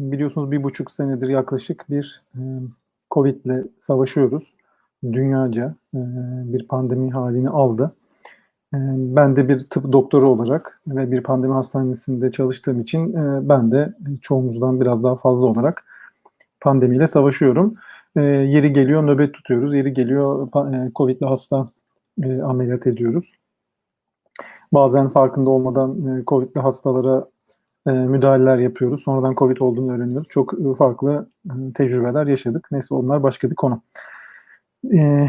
biliyorsunuz bir buçuk senedir yaklaşık bir e, Covid ile savaşıyoruz. Dünyaca e, bir pandemi halini aldı. E, ben de bir tıp doktoru olarak ve bir pandemi hastanesinde çalıştığım için e, ben de çoğumuzdan biraz daha fazla olarak pandemiyle savaşıyorum. E, yeri geliyor nöbet tutuyoruz, yeri geliyor e, Covid'li hasta e, ameliyat ediyoruz. Bazen farkında olmadan e, Covid'li hastalara e, müdahaleler yapıyoruz. Sonradan Covid olduğunu öğreniyoruz. Çok e, farklı e, tecrübeler yaşadık. Neyse onlar başka bir konu. E,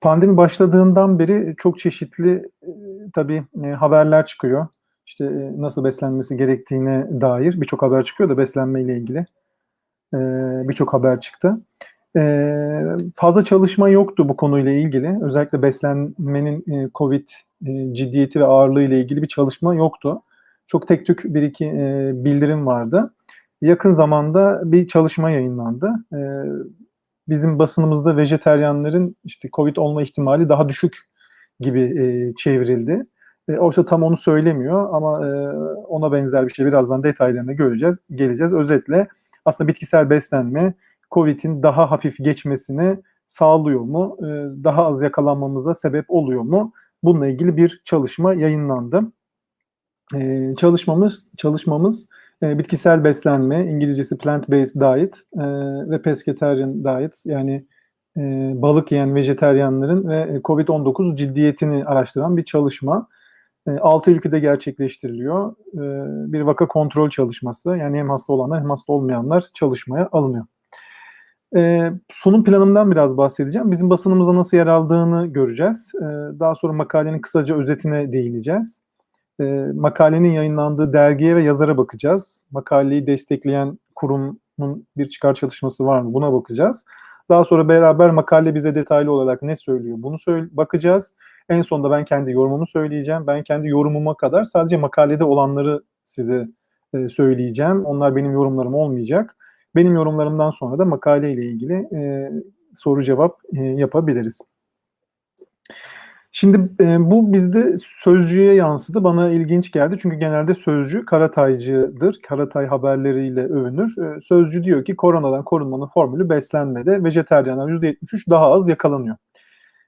pandemi başladığından beri çok çeşitli e, tabii e, haberler çıkıyor. İşte e, nasıl beslenmesi gerektiğine dair birçok haber çıkıyor da beslenme ile ilgili e, birçok haber çıktı. E, fazla çalışma yoktu bu konuyla ilgili. Özellikle beslenmenin e, COVID e, ciddiyeti ve ağırlığı ile ilgili bir çalışma yoktu. Çok tek tük bir iki e, bildirim vardı. Yakın zamanda bir çalışma yayınlandı. E, bizim basınımızda vejeteryanların işte COVID olma ihtimali daha düşük gibi e, çevrildi. E, oysa tam onu söylemiyor ama e, ona benzer bir şey birazdan detaylarını göreceğiz, geleceğiz. Özetle aslında bitkisel beslenme COVID'in daha hafif geçmesini sağlıyor mu? E, daha az yakalanmamıza sebep oluyor mu? Bununla ilgili bir çalışma yayınlandı. E, çalışmamız çalışmamız e, bitkisel beslenme, İngilizcesi plant-based diet e, ve pescatarian diet yani e, balık yiyen vejeteryanların ve COVID-19 ciddiyetini araştıran bir çalışma. E, 6 ülkede gerçekleştiriliyor. E, bir vaka kontrol çalışması. Yani hem hasta olanlar hem hasta olmayanlar çalışmaya alınıyor. E, sunum planımdan biraz bahsedeceğim. Bizim basınımızda nasıl yer aldığını göreceğiz. E, daha sonra makalenin kısaca özetine değineceğiz. E, makalenin yayınlandığı dergiye ve yazara bakacağız. Makaleyi destekleyen kurumun bir çıkar çalışması var mı? Buna bakacağız. Daha sonra beraber makale bize detaylı olarak ne söylüyor? Bunu söyle bakacağız. En sonunda ben kendi yorumumu söyleyeceğim. Ben kendi yorumuma kadar sadece makalede olanları size e, söyleyeceğim. Onlar benim yorumlarım olmayacak. Benim yorumlarımdan sonra da makale ile ilgili e, soru cevap e, yapabiliriz. Şimdi e, bu bizde sözcüye yansıdı. Bana ilginç geldi. Çünkü genelde sözcü Karataycıdır. Karatay haberleriyle övünür. E, sözcü diyor ki koronadan korunmanın formülü beslenmede. Vejeteryanlar %73 daha az yakalanıyor.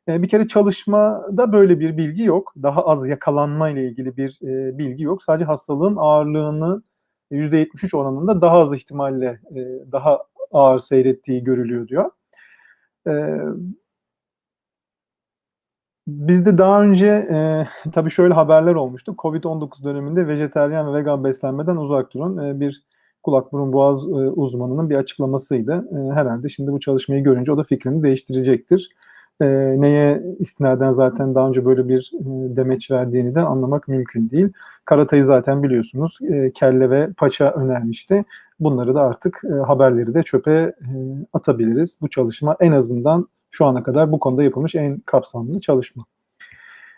E, bir kere çalışmada böyle bir bilgi yok. Daha az yakalanma ile ilgili bir e, bilgi yok. Sadece hastalığın ağırlığını %73 oranında daha az ihtimalle e, daha ağır seyrettiği görülüyor diyor. E, Bizde daha önce e, tabii şöyle haberler olmuştu. Covid-19 döneminde vejeteryan ve vegan beslenmeden uzak durun. E, bir kulak burun boğaz e, uzmanının bir açıklamasıydı. E, herhalde şimdi bu çalışmayı görünce o da fikrini değiştirecektir. E, neye istinaden zaten daha önce böyle bir e, demeç verdiğini de anlamak mümkün değil. Karatay'ı zaten biliyorsunuz e, kelle ve paça önermişti. Bunları da artık e, haberleri de çöpe e, atabiliriz. Bu çalışma en azından şu ana kadar bu konuda yapılmış en kapsamlı çalışma.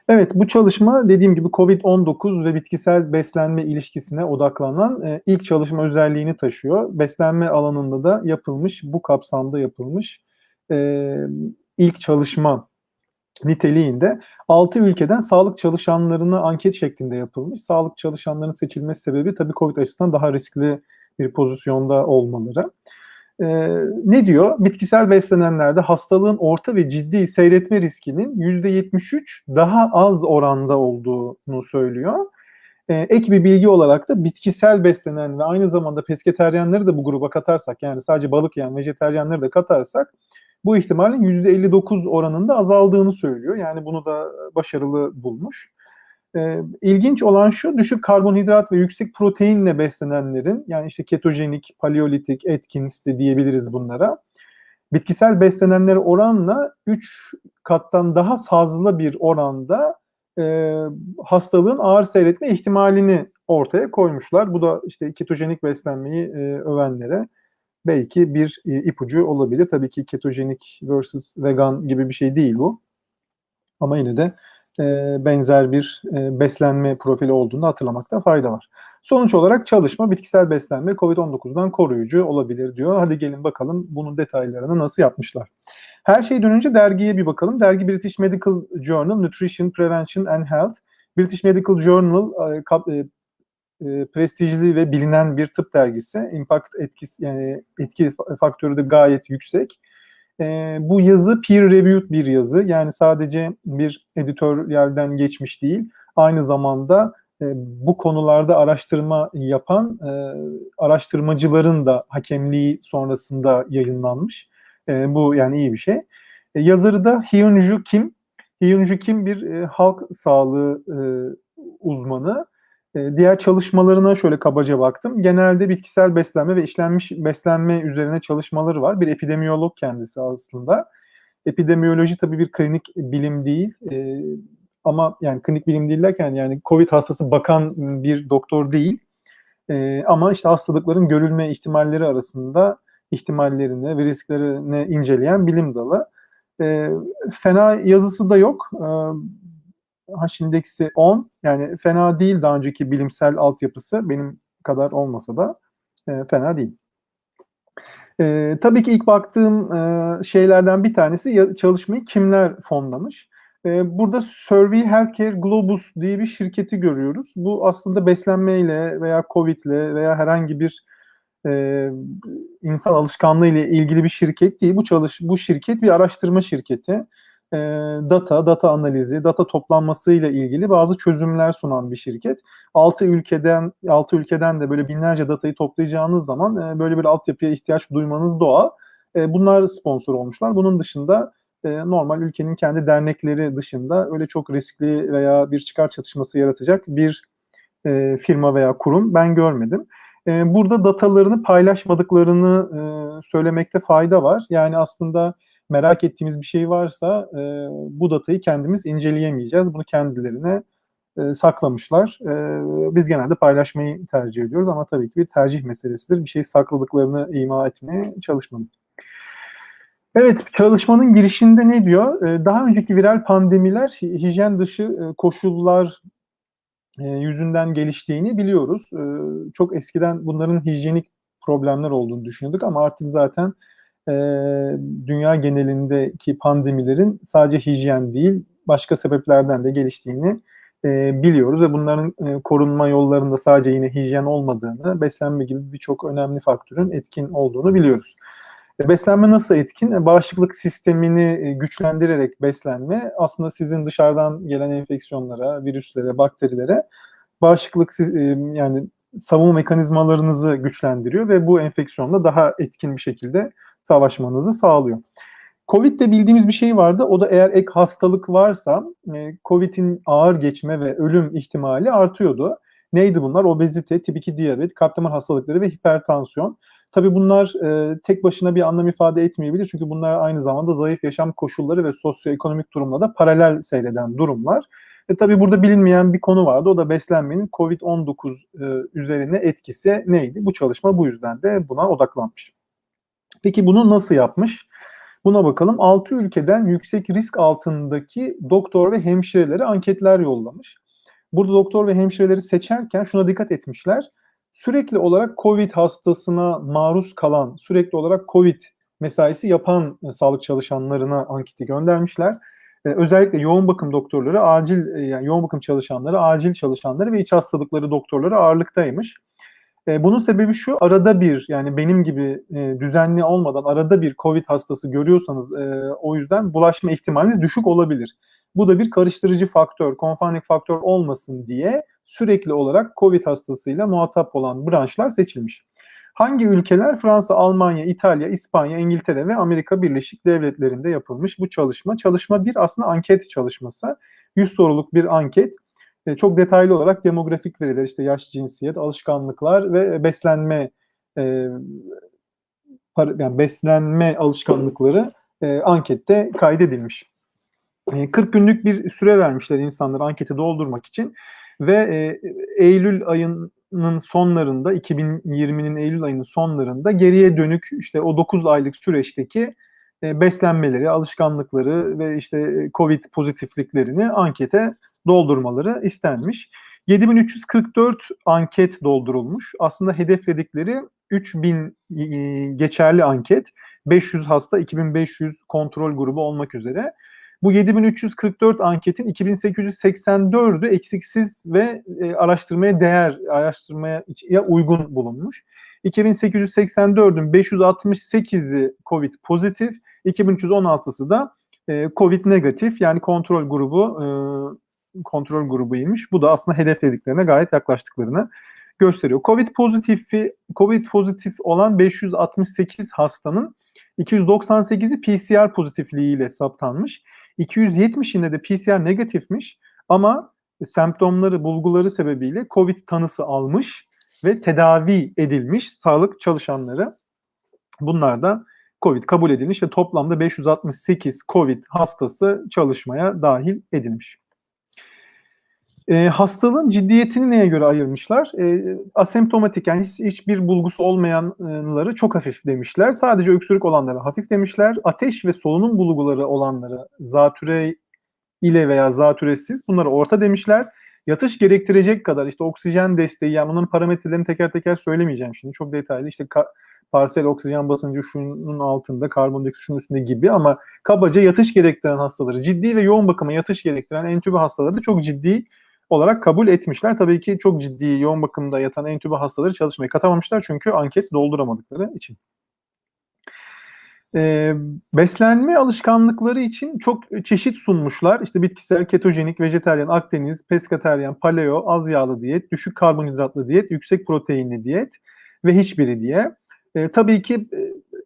Evet bu çalışma dediğim gibi COVID-19 ve bitkisel beslenme ilişkisine odaklanan e, ilk çalışma özelliğini taşıyor. Beslenme alanında da yapılmış, bu kapsamda yapılmış e, ilk çalışma niteliğinde 6 ülkeden sağlık çalışanlarına anket şeklinde yapılmış. Sağlık çalışanlarının seçilmesi sebebi tabii COVID açısından daha riskli bir pozisyonda olmaları. Ee, ne diyor? Bitkisel beslenenlerde hastalığın orta ve ciddi seyretme riskinin %73 daha az oranda olduğunu söylüyor. Ee, ek bir bilgi olarak da bitkisel beslenen ve aynı zamanda pesketeryenleri de bu gruba katarsak yani sadece balık yiyen vejeteryenleri de katarsak bu ihtimalin %59 oranında azaldığını söylüyor. Yani bunu da başarılı bulmuş. Ee, ilginç olan şu, düşük karbonhidrat ve yüksek proteinle beslenenlerin, yani işte ketojenik, paleolitik, Atkins de diyebiliriz bunlara, bitkisel beslenenlere oranla 3 kattan daha fazla bir oranda e, hastalığın ağır seyretme ihtimalini ortaya koymuşlar. Bu da işte ketojenik beslenmeyi e, övenlere belki bir e, ipucu olabilir. Tabii ki ketojenik versus vegan gibi bir şey değil bu. Ama yine de e, benzer bir e, beslenme profili olduğunu hatırlamakta fayda var. Sonuç olarak çalışma bitkisel beslenme COVID-19'dan koruyucu olabilir diyor. Hadi gelin bakalım bunun detaylarını nasıl yapmışlar. Her şeyden önce dergiye bir bakalım. Dergi British Medical Journal Nutrition, Prevention and Health. British Medical Journal e, prestijli ve bilinen bir tıp dergisi. Impact etkisi yani etki faktörü de gayet yüksek. E, bu yazı peer reviewed bir yazı. Yani sadece bir editörlerden geçmiş değil. Aynı zamanda e, bu konularda araştırma yapan e, araştırmacıların da hakemliği sonrasında yayınlanmış. E, bu yani iyi bir şey. E, yazarı da Hyunju Kim. Hyunju Kim bir e, halk sağlığı e, uzmanı. E, diğer çalışmalarına şöyle kabaca baktım. Genelde bitkisel beslenme ve işlenmiş beslenme üzerine çalışmaları var. Bir epidemiyolog kendisi aslında. Epidemiyoloji tabii bir klinik bilim değil. E, ama yani klinik bilim değil yani COVID hastası bakan bir doktor değil. E, ama işte hastalıkların görülme ihtimalleri arasında ihtimallerini ve risklerini inceleyen bilim dalı. E, fena yazısı da yok. E, H indeksi 10. Yani fena değil daha önceki bilimsel altyapısı. Benim kadar olmasa da e, fena değil. E, tabii ki ilk baktığım e, şeylerden bir tanesi çalışmayı kimler fonlamış? E, burada Survey Healthcare Globus diye bir şirketi görüyoruz. Bu aslında beslenmeyle veya Covid ile veya herhangi bir e, insan alışkanlığı ile ilgili bir şirket değil. Bu çalış bu şirket bir araştırma şirketi. E, data, data analizi, data toplanması ile ilgili bazı çözümler sunan bir şirket. 6 ülkeden 6 ülkeden de böyle binlerce datayı toplayacağınız zaman e, böyle bir altyapıya ihtiyaç duymanız doğal. E, bunlar sponsor olmuşlar. Bunun dışında e, normal ülkenin kendi dernekleri dışında öyle çok riskli veya bir çıkar çatışması yaratacak bir e, firma veya kurum ben görmedim. E, burada datalarını paylaşmadıklarını e, söylemekte fayda var. Yani aslında merak ettiğimiz bir şey varsa e, bu datayı kendimiz inceleyemeyeceğiz. Bunu kendilerine e, saklamışlar. E, biz genelde paylaşmayı tercih ediyoruz ama tabii ki bir tercih meselesidir. Bir şey sakladıklarını ima etmeye çalışmadım. Evet, çalışmanın girişinde ne diyor? E, daha önceki viral pandemiler hijyen dışı e, koşullar e, yüzünden geliştiğini biliyoruz. Çok eskiden bunların hijyenik problemler olduğunu düşünüyorduk ama artık zaten e, dünya genelindeki pandemilerin sadece hijyen değil başka sebeplerden de geliştiğini e, biliyoruz ve bunların e, korunma yollarında sadece yine hijyen olmadığını, beslenme gibi birçok önemli faktörün etkin olduğunu biliyoruz. E, beslenme nasıl etkin? E, bağışıklık sistemini e, güçlendirerek beslenme aslında sizin dışarıdan gelen enfeksiyonlara, virüslere, bakterilere bağışıklık yani savunma mekanizmalarınızı güçlendiriyor ve bu enfeksiyonla daha etkin bir şekilde savaşmanızı sağlıyor. Covid'de bildiğimiz bir şey vardı. O da eğer ek hastalık varsa Covid'in ağır geçme ve ölüm ihtimali artıyordu. Neydi bunlar? Obezite, tip 2 diyabet, kalp damar hastalıkları ve hipertansiyon. Tabii bunlar e, tek başına bir anlam ifade etmeyebilir. Çünkü bunlar aynı zamanda zayıf yaşam koşulları ve sosyoekonomik durumla da paralel seyreden durumlar. E tabii burada bilinmeyen bir konu vardı. O da beslenmenin COVID-19 e, üzerine etkisi neydi? Bu çalışma bu yüzden de buna odaklanmış. Peki bunu nasıl yapmış? Buna bakalım. 6 ülkeden yüksek risk altındaki doktor ve hemşirelere anketler yollamış. Burada doktor ve hemşireleri seçerken şuna dikkat etmişler sürekli olarak COVID hastasına maruz kalan, sürekli olarak COVID mesaisi yapan e, sağlık çalışanlarına anketi göndermişler. E, özellikle yoğun bakım doktorları, acil e, yani yoğun bakım çalışanları, acil çalışanları ve iç hastalıkları doktorları ağırlıktaymış. E, bunun sebebi şu, arada bir yani benim gibi e, düzenli olmadan arada bir COVID hastası görüyorsanız e, o yüzden bulaşma ihtimaliniz düşük olabilir. Bu da bir karıştırıcı faktör, confounding faktör olmasın diye sürekli olarak COVID hastasıyla muhatap olan branşlar seçilmiş. Hangi ülkeler? Fransa, Almanya, İtalya, İspanya, İngiltere ve Amerika Birleşik Devletleri'nde yapılmış bu çalışma. Çalışma bir aslında anket çalışması. 100 soruluk bir anket. E, çok detaylı olarak demografik veriler işte yaş, cinsiyet, alışkanlıklar ve beslenme e, yani beslenme alışkanlıkları e, ankette kaydedilmiş. 40 günlük bir süre vermişler insanlara anketi doldurmak için ve e, Eylül ayının sonlarında 2020'nin Eylül ayının sonlarında geriye dönük işte o 9 aylık süreçteki e, beslenmeleri, alışkanlıkları ve işte Covid pozitifliklerini ankete doldurmaları istenmiş. 7344 anket doldurulmuş. Aslında hedefledikleri 3000 geçerli anket, 500 hasta, 2500 kontrol grubu olmak üzere. Bu 7344 anketin 2884'ü eksiksiz ve e, araştırmaya değer, araştırmaya ya uygun bulunmuş. 2884'ün 568'i COVID pozitif, 2316'sı da e, COVID negatif yani kontrol grubu e, kontrol grubuymuş. Bu da aslında hedeflediklerine gayet yaklaştıklarını gösteriyor. Covid pozitifi Covid pozitif olan 568 hastanın 298'i PCR pozitifliğiyle saptanmış. 270'inde de PCR negatifmiş ama semptomları, bulguları sebebiyle Covid tanısı almış ve tedavi edilmiş sağlık çalışanları. Bunlar da Covid kabul edilmiş ve toplamda 568 Covid hastası çalışmaya dahil edilmiş. E, hastalığın ciddiyetini neye göre ayırmışlar? E, asemptomatik yani hiç, hiçbir bulgusu olmayanları çok hafif demişler. Sadece öksürük olanlara hafif demişler. Ateş ve solunum bulguları olanları zatüre ile veya zatüresiz bunlara orta demişler. Yatış gerektirecek kadar işte oksijen desteği yani bunların parametrelerini teker teker söylemeyeceğim şimdi. Çok detaylı işte parsel oksijen basıncı şunun altında, karbondioksit şunun üstünde gibi ama kabaca yatış gerektiren hastaları, ciddi ve yoğun bakıma yatış gerektiren entübe hastaları da çok ciddi olarak kabul etmişler. Tabii ki çok ciddi yoğun bakımda yatan entübe hastaları çalışmaya katamamışlar çünkü anket dolduramadıkları için. Ee, beslenme alışkanlıkları için çok çeşit sunmuşlar. İşte bitkisel, ketojenik, vejeteryan, akdeniz, peskateryan, paleo, az yağlı diyet, düşük karbonhidratlı diyet, yüksek proteinli diyet ve hiçbiri diye. Ee, tabii ki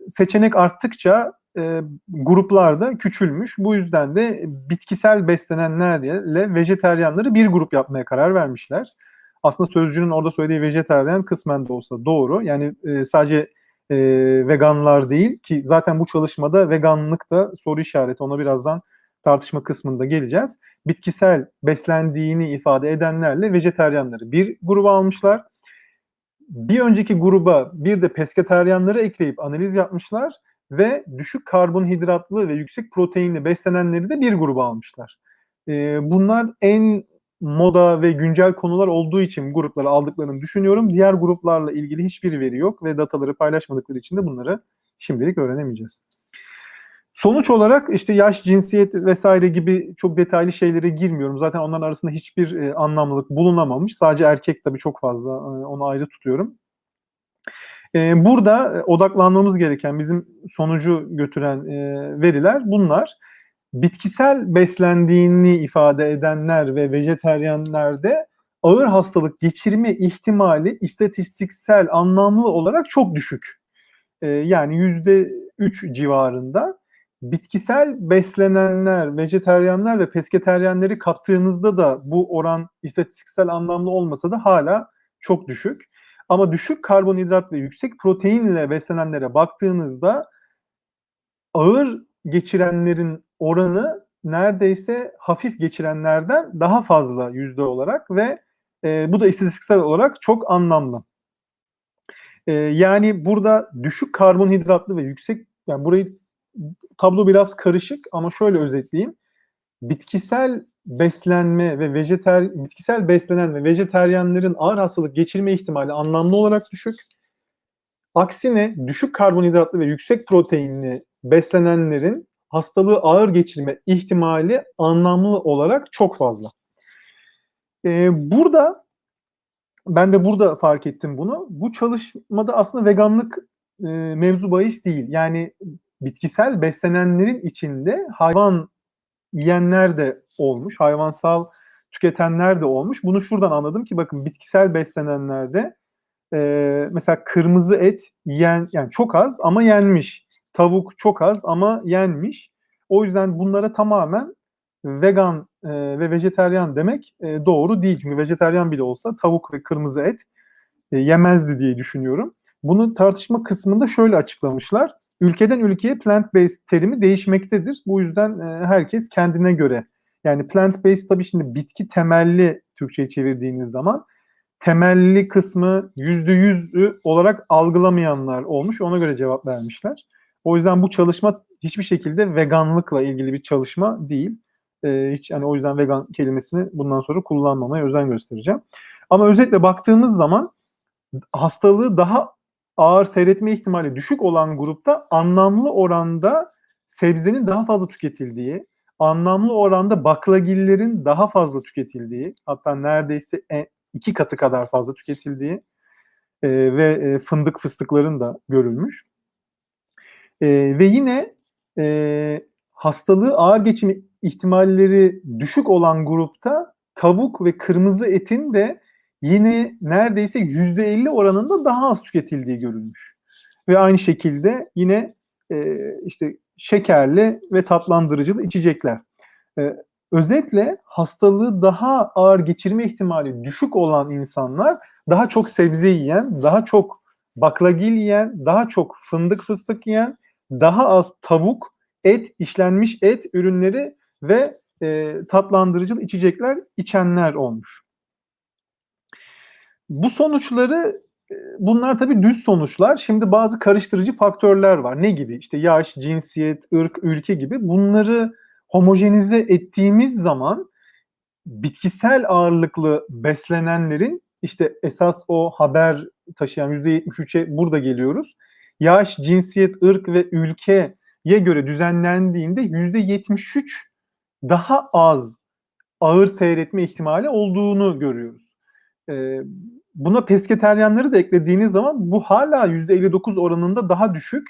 seçenek arttıkça e, gruplarda küçülmüş. Bu yüzden de bitkisel beslenenlerle vejeteryanları bir grup yapmaya karar vermişler. Aslında sözcünün orada söylediği vejeteryan kısmen de olsa doğru. Yani e, sadece e, veganlar değil ki zaten bu çalışmada veganlık da soru işareti. Ona birazdan tartışma kısmında geleceğiz. Bitkisel beslendiğini ifade edenlerle vejeteryanları bir gruba almışlar. Bir önceki gruba bir de pesketeryanları ekleyip analiz yapmışlar ve düşük karbonhidratlı ve yüksek proteinli beslenenleri de bir gruba almışlar. E, bunlar en moda ve güncel konular olduğu için grupları aldıklarını düşünüyorum. Diğer gruplarla ilgili hiçbir veri yok ve dataları paylaşmadıkları için de bunları şimdilik öğrenemeyeceğiz. Sonuç olarak işte yaş, cinsiyet vesaire gibi çok detaylı şeylere girmiyorum. Zaten onların arasında hiçbir e, anlamlılık bulunamamış. Sadece erkek tabii çok fazla e, onu ayrı tutuyorum. E, burada odaklanmamız gereken bizim sonucu götüren e, veriler bunlar. Bitkisel beslendiğini ifade edenler ve vejeteryenlerde ağır hastalık geçirme ihtimali istatistiksel anlamlı olarak çok düşük. E, yani yüzde üç civarında. Bitkisel beslenenler, vejeteryenler ve pesketeryenleri kattığınızda da bu oran istatistiksel anlamlı olmasa da hala çok düşük. Ama düşük karbonhidrat ve yüksek proteinle beslenenlere baktığınızda ağır geçirenlerin oranı neredeyse hafif geçirenlerden daha fazla yüzde olarak ve e, bu da istatistiksel olarak çok anlamlı. E, yani burada düşük karbonhidratlı ve yüksek yani burayı tablo biraz karışık ama şöyle özetleyeyim. Bitkisel beslenme ve vejeter bitkisel beslenen ve vejeteryanların ağır hastalık geçirme ihtimali anlamlı olarak düşük. Aksine düşük karbonhidratlı ve yüksek proteinli beslenenlerin hastalığı ağır geçirme ihtimali anlamlı olarak çok fazla. Ee, burada ben de burada fark ettim bunu. Bu çalışmada aslında veganlık e, mevzu bahis değil. Yani bitkisel beslenenlerin içinde hayvan yiyenler de olmuş. Hayvansal tüketenler de olmuş. Bunu şuradan anladım ki bakın bitkisel beslenenlerde e, mesela kırmızı et yen yani çok az ama yenmiş. Tavuk çok az ama yenmiş. O yüzden bunlara tamamen vegan e, ve vejeteryan demek e, doğru değil. Çünkü vejeteryan bile olsa tavuk ve kırmızı et e, yemezdi diye düşünüyorum. Bunu tartışma kısmında şöyle açıklamışlar. Ülkeden ülkeye plant-based terimi değişmektedir. Bu yüzden e, herkes kendine göre yani plant-based tabii şimdi bitki temelli Türkçe'ye çevirdiğiniz zaman temelli kısmı yüzde yüzü olarak algılamayanlar olmuş. Ona göre cevap vermişler. O yüzden bu çalışma hiçbir şekilde veganlıkla ilgili bir çalışma değil. Ee, hiç hani o yüzden vegan kelimesini bundan sonra kullanmamaya özen göstereceğim. Ama özetle baktığımız zaman hastalığı daha ağır seyretme ihtimali düşük olan grupta anlamlı oranda sebzenin daha fazla tüketildiği, anlamlı oranda baklagillerin daha fazla tüketildiği, hatta neredeyse e, iki katı kadar fazla tüketildiği e, ve e, fındık fıstıkların da görülmüş. E, ve yine e, hastalığı ağır geçirme ihtimalleri düşük olan grupta tavuk ve kırmızı etin de yine neredeyse yüzde 50 oranında daha az tüketildiği görülmüş. Ve aynı şekilde yine e, işte şekerli ve tatlandırıcılı içecekler. E, özetle hastalığı daha ağır geçirme ihtimali düşük olan insanlar daha çok sebze yiyen, daha çok baklagil yiyen, daha çok fındık fıstık yiyen, daha az tavuk, et, işlenmiş et ürünleri ve e, tatlandırıcılı içecekler içenler olmuş. Bu sonuçları bunlar tabii düz sonuçlar. Şimdi bazı karıştırıcı faktörler var. Ne gibi? İşte yaş, cinsiyet, ırk, ülke gibi. Bunları homojenize ettiğimiz zaman bitkisel ağırlıklı beslenenlerin işte esas o haber taşıyan %73'e burada geliyoruz. Yaş, cinsiyet, ırk ve ülkeye göre düzenlendiğinde %73 daha az ağır seyretme ihtimali olduğunu görüyoruz. Ee, buna pesketeryanları da eklediğiniz zaman bu hala %59 oranında daha düşük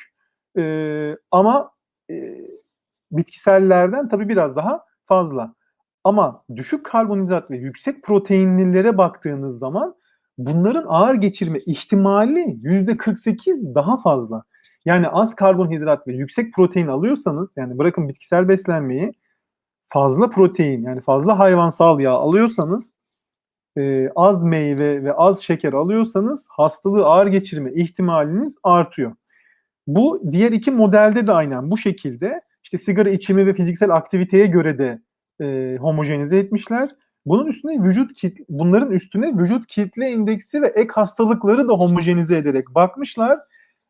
e, ama e, bitkisellerden tabii biraz daha fazla. Ama düşük karbonhidrat ve yüksek proteinlilere baktığınız zaman bunların ağır geçirme ihtimali %48 daha fazla. Yani az karbonhidrat ve yüksek protein alıyorsanız yani bırakın bitkisel beslenmeyi fazla protein yani fazla hayvansal yağ alıyorsanız e, az meyve ve az şeker alıyorsanız hastalığı ağır geçirme ihtimaliniz artıyor. Bu diğer iki modelde de aynen bu şekilde işte sigara içimi ve fiziksel aktiviteye göre de e, homojenize etmişler. Bunun üstüne vücut kit bunların üstüne vücut kitle indeksi ve ek hastalıkları da homojenize ederek bakmışlar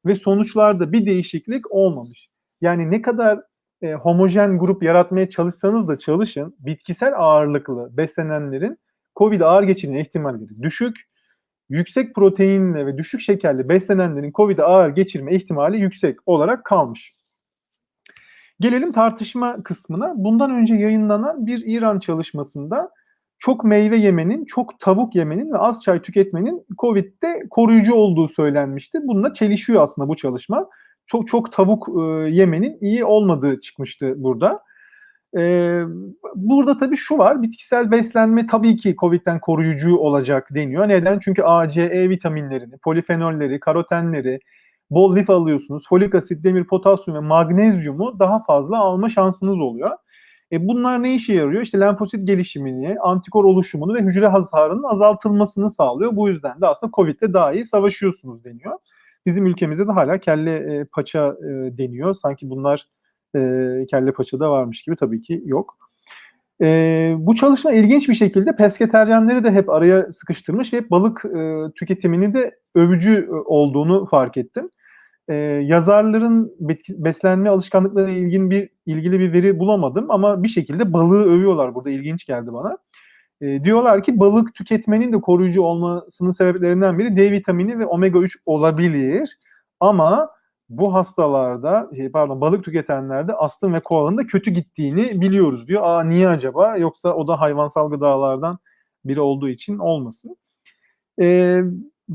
ve sonuçlarda bir değişiklik olmamış. Yani ne kadar e, homojen grup yaratmaya çalışsanız da çalışın bitkisel ağırlıklı beslenenlerin COVID ağır geçirme ihtimalleri düşük. Yüksek proteinle ve düşük şekerli beslenenlerin COVID ağır geçirme ihtimali yüksek olarak kalmış. Gelelim tartışma kısmına. Bundan önce yayınlanan bir İran çalışmasında çok meyve yemenin, çok tavuk yemenin ve az çay tüketmenin COVID'de koruyucu olduğu söylenmişti. Bununla çelişiyor aslında bu çalışma. Çok çok tavuk e, yemenin iyi olmadığı çıkmıştı burada. E, burada tabii şu var, bitkisel beslenme tabii ki COVID'den koruyucu olacak deniyor. Neden? Çünkü A, C, E vitaminlerini, polifenolleri, karotenleri, bol lif alıyorsunuz. Folik asit, demir, potasyum ve magnezyumu daha fazla alma şansınız oluyor. E bunlar ne işe yarıyor? İşte lenfosit gelişimini, antikor oluşumunu ve hücre hasarının azaltılmasını sağlıyor. Bu yüzden de aslında COVID'le daha iyi savaşıyorsunuz deniyor. Bizim ülkemizde de hala kelle e, paça e, deniyor. Sanki bunlar e, kelle paçada varmış gibi tabii ki yok. E, bu çalışma ilginç bir şekilde pesketeryenleri de hep araya sıkıştırmış ve balık e, tüketimini de övücü e, olduğunu fark ettim. E, yazarların beslenme alışkanlıkları ilgin bir ilgili bir veri bulamadım ama bir şekilde balığı övüyorlar burada ilginç geldi bana. E, diyorlar ki balık tüketmenin de koruyucu olmasının sebeplerinden biri D vitamini ve omega 3 olabilir. Ama bu hastalarda şey, pardon balık tüketenlerde astım ve koalanın da kötü gittiğini biliyoruz diyor. Aa niye acaba? Yoksa o da hayvansal gıdalardan biri olduğu için olmasın. Ee,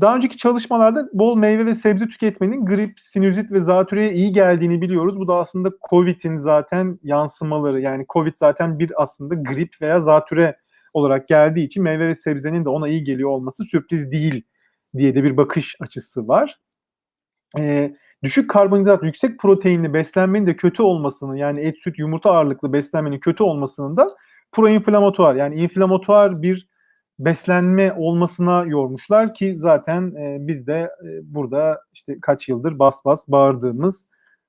daha önceki çalışmalarda bol meyve ve sebze tüketmenin grip, sinüzit ve zatürreye iyi geldiğini biliyoruz. Bu da aslında COVID'in zaten yansımaları. Yani COVID zaten bir aslında grip veya zatüre olarak geldiği için meyve ve sebzenin de ona iyi geliyor olması sürpriz değil diye de bir bakış açısı var. Ee, düşük karbonhidrat, yüksek proteinli beslenmenin de kötü olmasını yani et, süt, yumurta ağırlıklı beslenmenin kötü olmasının da proinflamatuar yani inflamatuar bir beslenme olmasına yormuşlar ki zaten e, biz de e, burada işte kaç yıldır bas bas bağırdığımız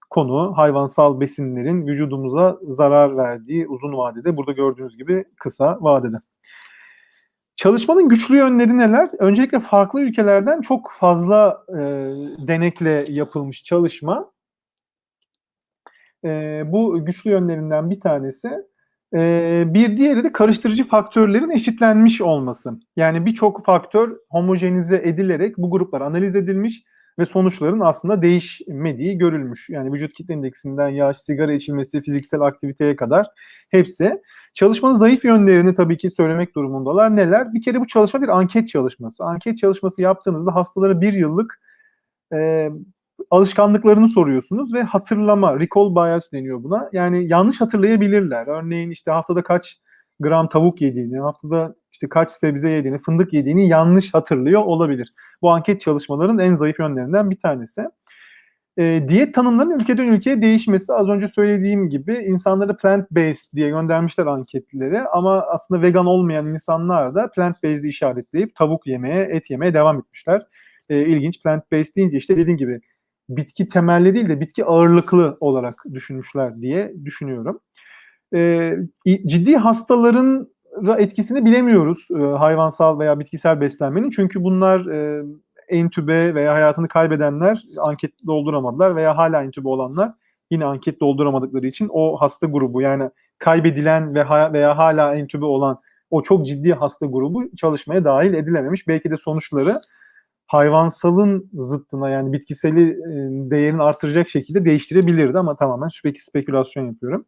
konu hayvansal besinlerin vücudumuza zarar verdiği uzun vadede burada gördüğünüz gibi kısa vadede. Çalışmanın güçlü yönleri neler? Öncelikle farklı ülkelerden çok fazla e, denekle yapılmış çalışma. E, bu güçlü yönlerinden bir tanesi. E, bir diğeri de karıştırıcı faktörlerin eşitlenmiş olması. Yani birçok faktör homojenize edilerek bu gruplar analiz edilmiş ve sonuçların aslında değişmediği görülmüş. Yani vücut kitle indeksinden yaş, sigara içilmesi, fiziksel aktiviteye kadar hepsi. Çalışmanın zayıf yönlerini tabii ki söylemek durumundalar. Neler? Bir kere bu çalışma bir anket çalışması. Anket çalışması yaptığınızda hastalara bir yıllık e, alışkanlıklarını soruyorsunuz ve hatırlama, recall bias deniyor buna. Yani yanlış hatırlayabilirler. Örneğin işte haftada kaç gram tavuk yediğini, haftada işte kaç sebze yediğini, fındık yediğini yanlış hatırlıyor olabilir. Bu anket çalışmaların en zayıf yönlerinden bir tanesi. E, diyet tanımlarının ülkeden ülkeye değişmesi az önce söylediğim gibi insanları plant-based diye göndermişler anketleri ama aslında vegan olmayan insanlar da plant-based'i işaretleyip tavuk yemeye, et yemeye devam etmişler. E, ilginç plant-based deyince işte dediğim gibi bitki temelli değil de bitki ağırlıklı olarak düşünmüşler diye düşünüyorum. E, ciddi hastaların etkisini bilemiyoruz e, hayvansal veya bitkisel beslenmenin çünkü bunlar e, entübe veya hayatını kaybedenler anket dolduramadılar veya hala entübe olanlar yine anket dolduramadıkları için o hasta grubu yani kaybedilen ve veya hala entübe olan o çok ciddi hasta grubu çalışmaya dahil edilememiş. Belki de sonuçları hayvansalın zıttına yani bitkiseli e, değerini artıracak şekilde değiştirebilirdi ama tamamen spek spekülasyon yapıyorum.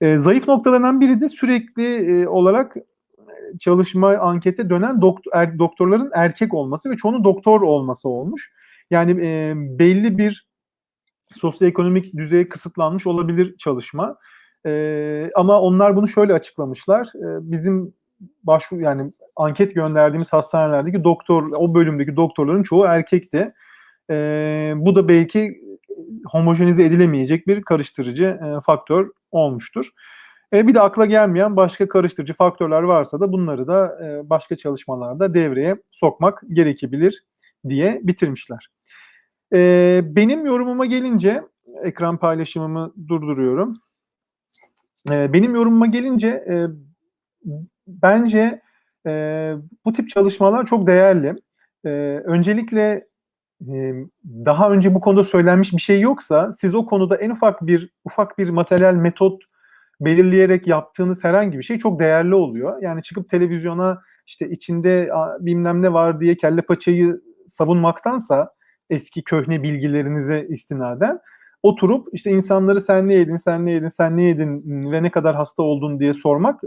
E, zayıf noktalarından biri de sürekli e, olarak çalışma ankete dönen doktor, er, doktorların erkek olması ve çoğunun doktor olması olmuş. Yani e, belli bir sosyoekonomik düzeye kısıtlanmış olabilir çalışma. E, ama onlar bunu şöyle açıklamışlar. E, bizim başvuru yani anket gönderdiğimiz hastanelerdeki doktor, o bölümdeki doktorların çoğu erkekti. E, bu da belki homojenize edilemeyecek bir karıştırıcı e, faktör olmuştur. E, bir de akla gelmeyen başka karıştırıcı faktörler varsa da bunları da e, başka çalışmalarda devreye sokmak gerekebilir diye bitirmişler. E, benim yorumuma gelince ekran paylaşımımı durduruyorum. E, benim yorumuma gelince e, bence e, bu tip çalışmalar çok değerli. E, öncelikle e, daha önce bu konuda söylenmiş bir şey yoksa siz o konuda en ufak bir ufak bir materyal metot belirleyerek yaptığınız herhangi bir şey çok değerli oluyor. Yani çıkıp televizyona işte içinde bilmem ne var diye kelle paçayı savunmaktansa eski köhne bilgilerinize istinaden oturup işte insanları sen ne yedin, sen ne yedin, sen ne yedin ve ne kadar hasta oldun diye sormak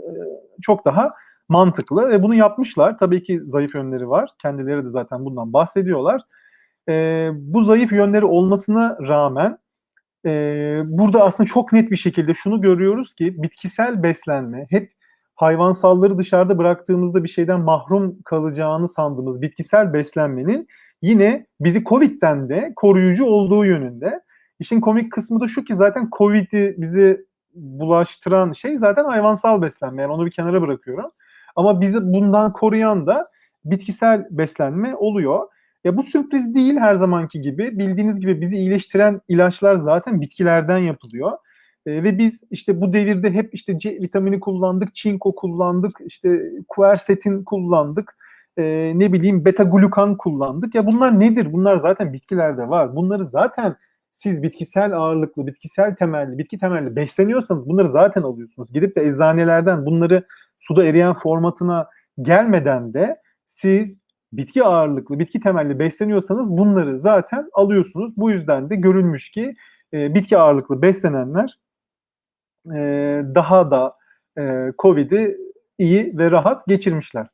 çok daha mantıklı ve bunu yapmışlar. Tabii ki zayıf yönleri var. Kendileri de zaten bundan bahsediyorlar. bu zayıf yönleri olmasına rağmen e, burada aslında çok net bir şekilde şunu görüyoruz ki bitkisel beslenme hep hayvansalları dışarıda bıraktığımızda bir şeyden mahrum kalacağını sandığımız bitkisel beslenmenin yine bizi Covid'den de koruyucu olduğu yönünde. İşin komik kısmı da şu ki zaten Covid'i bizi bulaştıran şey zaten hayvansal beslenme. Yani onu bir kenara bırakıyorum. Ama bizi bundan koruyan da bitkisel beslenme oluyor. Ya bu sürpriz değil her zamanki gibi. Bildiğiniz gibi bizi iyileştiren ilaçlar zaten bitkilerden yapılıyor. E, ve biz işte bu devirde hep işte C vitamini kullandık, çinko kullandık, işte quercetin kullandık, e, ne bileyim beta glukan kullandık. Ya bunlar nedir? Bunlar zaten bitkilerde var. Bunları zaten siz bitkisel ağırlıklı, bitkisel temelli, bitki temelli besleniyorsanız bunları zaten alıyorsunuz. Gidip de eczanelerden bunları suda eriyen formatına gelmeden de siz bitki ağırlıklı, bitki temelli besleniyorsanız bunları zaten alıyorsunuz. Bu yüzden de görülmüş ki e, bitki ağırlıklı beslenenler e, daha da e, COVID'i iyi ve rahat geçirmişler.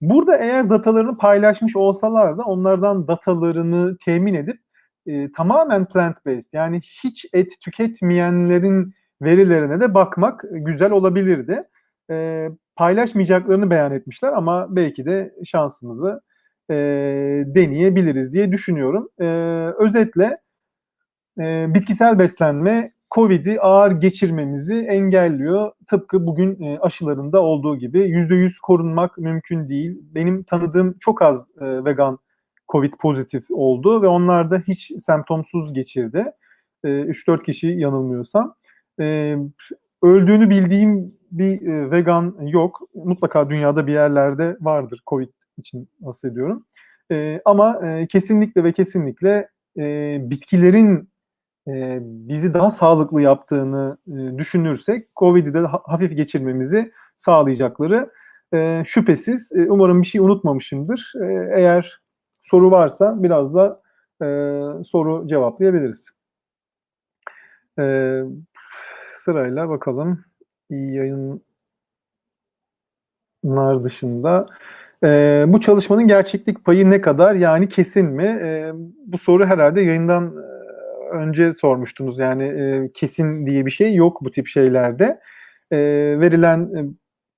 Burada eğer datalarını paylaşmış olsalar da onlardan datalarını temin edip e, tamamen plant-based yani hiç et tüketmeyenlerin verilerine de bakmak güzel olabilirdi. E, paylaşmayacaklarını beyan etmişler ama belki de şansımızı e, deneyebiliriz diye düşünüyorum. E, özetle e, bitkisel beslenme COVID'i ağır geçirmemizi engelliyor. Tıpkı bugün e, aşılarında olduğu gibi %100 korunmak mümkün değil. Benim tanıdığım çok az e, vegan COVID pozitif oldu ve onlar da hiç semptomsuz geçirdi. E, 3-4 kişi yanılmıyorsam. E, öldüğünü bildiğim bir e, vegan yok. Mutlaka dünyada bir yerlerde vardır COVID için bahsediyorum. E, ama e, kesinlikle ve kesinlikle e, bitkilerin e, bizi daha sağlıklı yaptığını e, düşünürsek COVID'i de hafif geçirmemizi sağlayacakları e, şüphesiz. E, umarım bir şey unutmamışımdır. E, eğer soru varsa biraz da e, soru cevaplayabiliriz. E, sırayla bakalım. yayınlar dışında e, bu çalışmanın gerçeklik payı ne kadar yani kesin mi? E, bu soru herhalde yayından e, önce sormuştunuz. Yani e, kesin diye bir şey yok bu tip şeylerde. E, verilen e,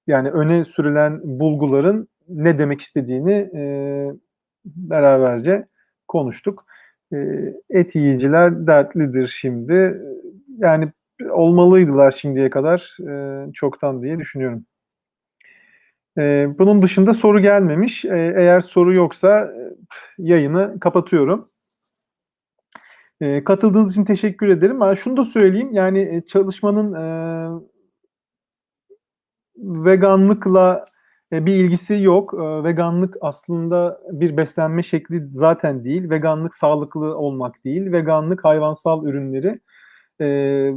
yani öne sürülen bulguların ne demek istediğini e, beraberce konuştuk. E, et yiyiciler dertlidir şimdi. Yani olmalıydılar şimdiye kadar e, çoktan diye düşünüyorum. E, bunun dışında soru gelmemiş. E, eğer soru yoksa e, yayını kapatıyorum. E, katıldığınız için teşekkür ederim. Ben şunu da söyleyeyim. Yani e, çalışmanın e, veganlıkla e, bir ilgisi yok. Veganlık aslında bir beslenme şekli zaten değil. Veganlık sağlıklı olmak değil. Veganlık hayvansal ürünleri e,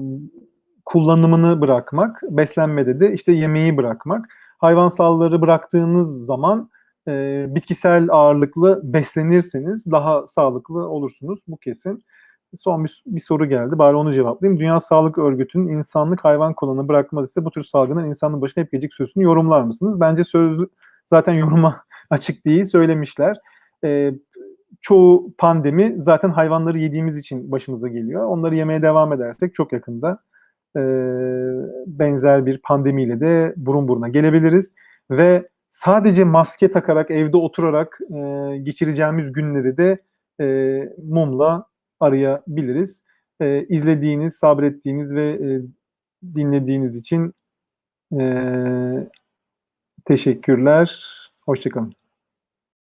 kullanımını bırakmak. Beslenmede de işte yemeği bırakmak. Hayvansalları bıraktığınız zaman e, bitkisel ağırlıklı beslenirseniz daha sağlıklı olursunuz. Bu kesin. Son bir, bir soru geldi. Bari onu cevaplayayım. Dünya Sağlık Örgütü'nün insanlık hayvan kullanımı bırakmaz ise bu tür salgının insanın başına hep gelecek sözünü yorumlar mısınız? Bence sözlü zaten yoruma açık değil. Söylemişler. Ee, çoğu pandemi zaten hayvanları yediğimiz için başımıza geliyor. Onları yemeye devam edersek çok yakında e, benzer bir pandemiyle de burun buruna gelebiliriz. Ve sadece maske takarak evde oturarak e, geçireceğimiz günleri de e, mumla arayabiliriz. E, izlediğiniz, sabrettiğiniz ve e, dinlediğiniz için e, teşekkürler. Hoşçakalın.